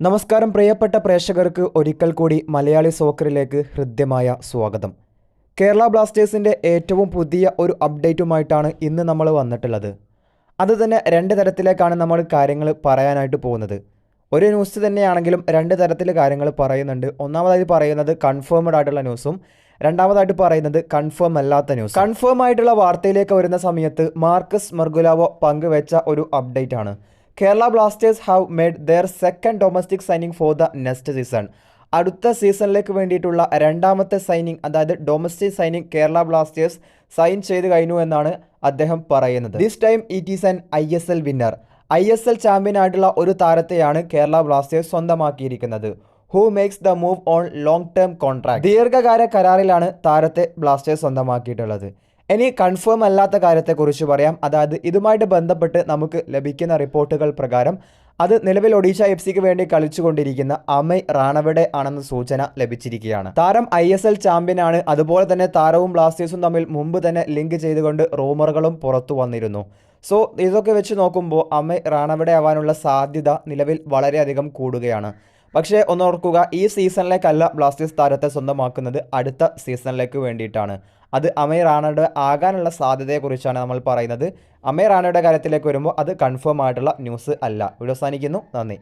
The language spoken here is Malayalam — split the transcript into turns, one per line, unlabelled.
നമസ്കാരം പ്രിയപ്പെട്ട പ്രേക്ഷകർക്ക് ഒരിക്കൽ കൂടി മലയാളി സോക്കറിലേക്ക് ഹൃദ്യമായ സ്വാഗതം. കേരള ബ്ലാസ്റ്റേഴ്സിന്റെ ഏറ്റവും പുതിയ ഒരു അപ്ഡേറ്റുമായിട്ടാണ് ഇന്ന് നമ്മൾ വന്നിട്ടുള്ളത്. അത് തന്നെ രണ്ട് തരത്തിലേക്കാണ് നമ്മൾ കാര്യങ്ങൾ പറയാനായിട്ട് പോകുന്നത്. ഒരു ന്യൂസ് തന്നെയാണെങ്കിലും രണ്ട് തരത്തിൽ കാര്യങ്ങൾ പറയുന്നുണ്ട്. ഒന്നാമതായി പറയുന്നത് കൺഫേംഡ് ആയിട്ടുള്ള ന്യൂസും രണ്ടാമതായിട്ട് പറയുന്നത് കൺഫേം അല്ലാത്ത ന്യൂസ്. കൺഫേം ആയിട്ടുള്ള വാർത്തയിലേക്ക് വരുന്ന സമയത്ത് മാർക്കസ് മർഗുലാവോ പങ്കുവെച്ച ഒരു അപ്ഡേറ്റ് ആണ് Kerala Blasters have made their second domestic signing for the next season അടുത്ത സീസണിലേക്ക് വേണ്ടിയിട്ടുള്ള രണ്ടാമത്തെ സൈനിങ് അതായത് domestic signing Kerala Blasters sign ചെയ്ത് കഴിഞ്ഞു എന്നാണ് അദ്ദേഹം പറയുന്നത്. This time it is an I S L winner I S L champion ആയിട്ടുള്ള ഒരു താരത്തെയാണ് Kerala Blasters സ്വന്തമാക്കിയിരിക്കുന്നത്. Who makes the move on long term contract ദീർഘകാല കരാറിലാണ് താരത്തെ ബ്ലാസ്റ്റേഴ്സ് സ്വന്തമാക്കിയിട്ടുള്ളത്. ഇനി കൺഫേം അല്ലാത്ത കാര്യത്തെക്കുറിച്ച് പറയാം. അതായത് ഇതുമായിട്ട് ബന്ധപ്പെട്ട് നമുക്ക് ലഭിക്കുന്ന റിപ്പോർട്ടുകൾ പ്രകാരം അത് നിലവിൽ ഒഡീഷ എഫ് സിക്ക് വേണ്ടി കളിച്ചുകൊണ്ടിരിക്കുന്ന അമയ് റാണവടെ ആണെന്ന സൂചന ലഭിച്ചിരിക്കുകയാണ്. താരം ഐ എസ് എൽ ചാമ്പ്യനാണ് അതുപോലെ തന്നെ താരവും ബ്ലാസ്റ്റേഴ്സും തമ്മിൽ മുമ്പ് തന്നെ ലിങ്ക് ചെയ്തുകൊണ്ട് റൂമറുകളും പുറത്തു വന്നിരുന്നു. സോ ഇതൊക്കെ വെച്ച് നോക്കുമ്പോൾ അമയ് റാണവടെ ആവാനുള്ള സാധ്യത നിലവിൽ വളരെയധികം കൂടുകയാണ്. പക്ഷേ ഒന്നോർക്കുക ഈ സീസണിലേക്കല്ല ബ്ലാസ്റ്റേഴ്സ് താരത്തെ സ്വന്തമാക്കുന്നത് അടുത്ത സീസണിലേക്ക് വേണ്ടിയിട്ടാണ്. അത് അമയ റാണയുടെ ആകാനുള്ള സാധ്യതയെക്കുറിച്ചാണ് നമ്മൾ പറയുന്നത്. അമയ റാണയുടെ കാര്യത്തിലേക്ക് വരുമ്പോൾ അത് കൺഫേം ആയിട്ടുള്ള ന്യൂസ് അല്ല. ഇവിടെ അവസാനിക്കുന്നു. നന്ദി.